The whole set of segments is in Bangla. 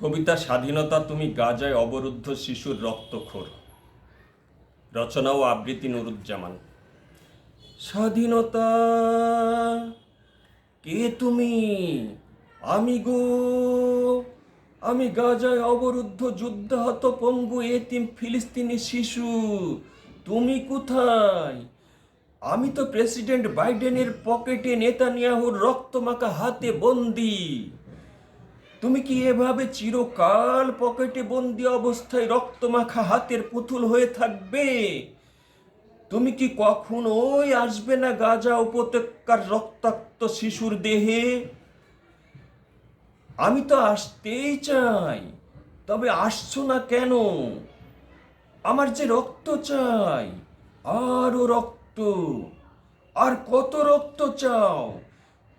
কবিতা স্বাধীনতা তুমি গাজায় অবরুদ্ধ শিশুর রক্তখোর। রচনা ও আবৃত্তি নুরুজ্জামান। স্বাধীনতা, কে তুমি? আমি গো। আমি গাজায় অবরুদ্ধ যুদ্ধাহত পঙ্গু এতিম ফিলিস্তিনি শিশু। তুমি কোথায়? আমি তো প্রেসিডেন্ট বাইডেনের পকেটে নেতানিয়াহুর রক্তমাখা হাতে বন্দি। তুমি কি এভাবে চিরকাল পকেটে বন্দি অবস্থায় রক্তমাখা হাতের পুতুল হয়ে থাকবে? তুমি কি কখনোই আসবে না গাজা উপত্যকার রক্তাক্ত শিশুর দেহে? আমি তো আসতেই চাই, তবে আসছো না কেন? আমার যে রক্ত চাই, আরও রক্ত। আর কত রক্ত চাও?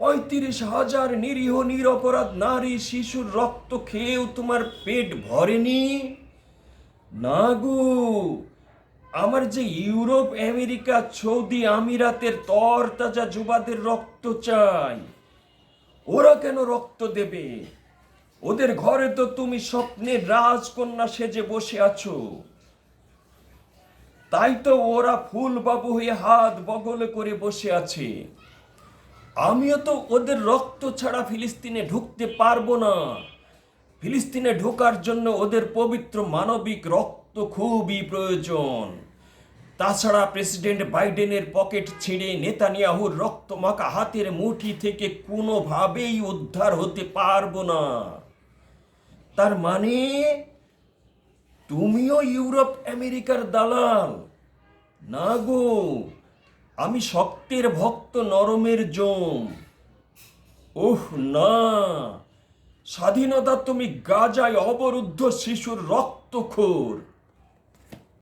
পঁয়ত্রিশ হাজার নিরীহ নিরপরাধ নারী শিশুর রক্ত খেয়েও তোমার পেট ভরেনি? না গো। আমার যে ইউরোপ, আমেরিকা, সৌদি আমিরাতের তরতাজা যুবাদের রক্ত চাই। ওরা কেন রক্ত দেবে? ওদের ঘরে তো তুমি স্বপ্নের রাজকন্যা সেজে বসে আছো। তাই তো ওরা ফুল বাবু হয়ে হাত বগলে করে বসে আছে। আমিও তো ওদের রক্ত ছাড়া ফিলিস্তিনে ঢুকতে পারব না। ফিলিস্তিনে ঢোকার জন্য ওদের পবিত্র মানবিক রক্ত খুবই প্রয়োজন। তাছাড়া প্রেসিডেন্ট বাইডেনের পকেট ছিঁড়ে নেতানিয়াহুর রক্ত রক্তমাখা হাতের মুঠি থেকে কোনোভাবেই উদ্ধার হতে পারব না। তার মানে তুমিও ইউরোপ আমেরিকার দালাল? না গো। আমি শক্তের ভক্ত নরমের জম। ওহ না। স্বাধীনতা তুমি গাজায় অবরুদ্ধ শিশুর রক্তখোর।